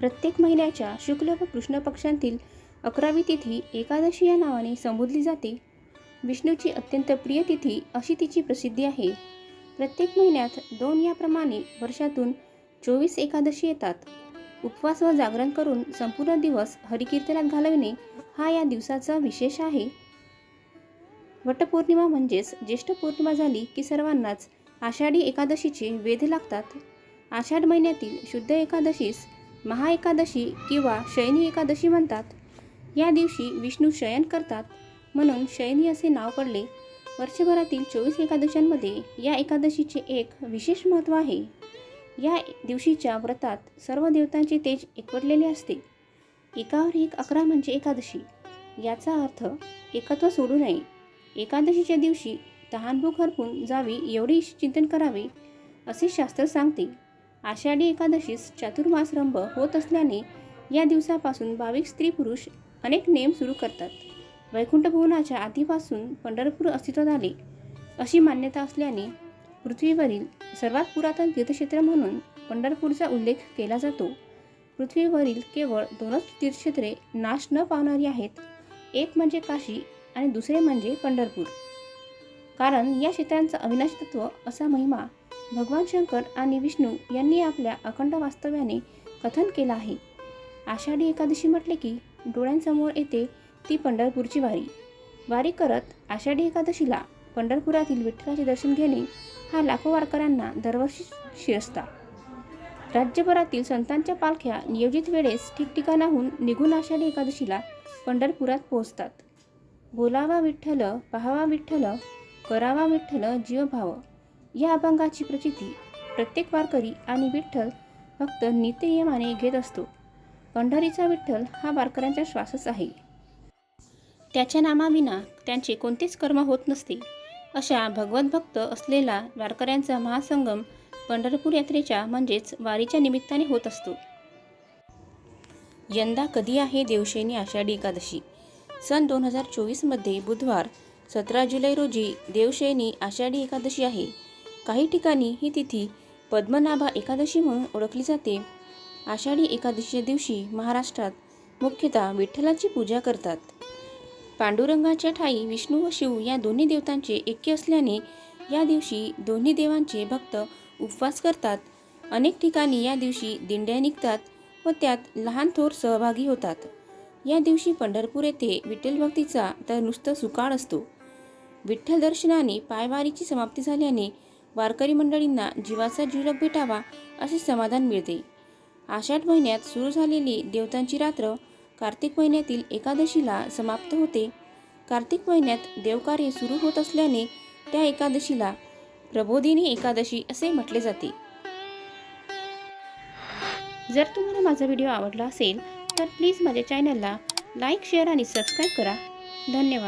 प्रत्येक महिन्याच्या शुक्ल व कृष्ण पक्षांतील अकरावी तिथी एकादशी या नावाने संबोधली जाते. विष्णूची अत्यंत प्रिय तिथी अशी तिची प्रसिद्धी आहे. प्रत्येक महिन्यात दोन याप्रमाणे वर्षातून चोवीस एकादशी येतात. उपवास व जागरण करून संपूर्ण दिवस हरिकीर्तनात घालविणे हा या दिवसाचा विशेष आहे. वटपौर्णिमा म्हणजेच ज्येष्ठ पौर्णिमा झाली की सर्वांनाच आषाढी एकादशीचे वेध लागतात. आषाढ महिन्यातील शुद्ध एकादशीस महाएकादशी किंवा शयनी एकादशी म्हणतात. या दिवशी विष्णू शयन करतात. म्हणून शयनी असे नाव पडले. वर्षभरातील चोवीस एकादशांमध्ये या एकादशीचे एक विशेष महत्त्व आहे. या दिवशीच्या व्रतात सर्व देवतांचे तेज एकवटलेले असते. एकावर एक अकरा म्हणजे एकादशी. याचा अर्थ एकत्व सोडू नये. एकादशीच्या दिवशी तहानभूक हरपून जावी एवढे चिंतन करावे असे शास्त्र सांगते. आषाढी एकादशीस चातुर्मासरंभ होत असल्याने या दिवसापासून भाविक स्त्री पुरुष अनेक नेम सुरू करतात. वैकुंठ भुवनाच्या आधीपासून पंढरपूर अस्तित्वात आले. अशी मान्यता असल्याने पृथ्वीवरील सर्वात पुरातन तीर्थक्षेत्र म्हणून पंढरपूरचा उल्लेख केला जातो. पृथ्वीवरील केवळ दोनच तीर्थक्षेत्रे नाश न पावणारी आहेत. एक म्हणजे काशी आणि दुसरे म्हणजे पंढरपूर. कारण या क्षेत्रांचा अविनाशी तत्व असा महिमा भगवान शंकर आणि विष्णू यांनी आपल्या अखंड वास्तव्याने कथन केलं आहे. आषाढी एकादशी म्हटले की डोळ्यांसमोर येते ती पंढरपूरची वारी. वारी करत आषाढी एकादशीला पंढरपुरातील विठ्ठलाचे दर्शन घेणे हा लाखो वारकऱ्यांना दरवर्षी शिरसता. राज्यभरातील संतांच्या पालख्या नियोजित वेळेस ठिकठिकाणाहून निघून आषाढी एकादशीला पंढरपुरात पोहोचतात. बोलावा विठ्ठल पहावा विठ्ठल करावा विठ्ठल जीवभाव या अभंगाची प्रचिती प्रत्येक वारकरी आणि विठ्ठल फक्त नित्ययमाने घेत असतो. पंढरीचा विठ्ठल हा वारकऱ्यांचा श्वासच आहे. त्याच्या नामाविना त्यांचे कोणतेच कर्म होत नसते अशा भगवत भक्त असलेला वारकऱ्यांचा महासंगम पंढरपूर यात्रेच्या म्हणजेच वारीच्या निमित्ताने होत असतो. यंदा कधी आहे देवशैनी आषाढी एकादशी? सन दोन हजार चोवीसमध्ये बुधवार सतरा जुलै रोजी देवशैनी आषाढी एकादशी आहे. काही ठिकाणी ही तिथी पद्मनाभा एकादशी म्हणून ओळखली जाते. आषाढी एकादशीच्या दिवशी महाराष्ट्रात मुख्यतः विठ्ठलाची पूजा करतात. पांडुरंगाच्या ठाई विष्णू व शिव या दोन्ही देवतांचे ऐक्य असल्याने या दिवशी दोन्ही देवांचे भक्त उपवास करतात. अनेक ठिकाणी या दिवशी दिंड्या निघतात व त्यात लहान थोर सहभागी होतात. या दिवशी पंढरपूर येथे विठ्ठल भक्तीचा तर नुसतं सुकाळ असतो. विठ्ठल दर्शनाने पायवारीची समाप्ती झाल्याने वारकरी मंडळींना जीवाचा जीवलग भेटावा असे समाधान मिळते. आषाढ महिन्यात सुरू झालेली देवतांची रात्र कार्तिक महिन्यातील एकादशीला समाप्त होते. कार्तिक महिन्यात देवकार्य सुरू होत असल्याने त्या एकादशीला प्रबोधिनी एकादशी असे म्हटले जाते. जर तुम्हाला माझा व्हिडिओ आवडला असेल तर प्लीज माझ्या चॅनलला लाईक शेअर आणि सबस्क्राईब करा. धन्यवाद.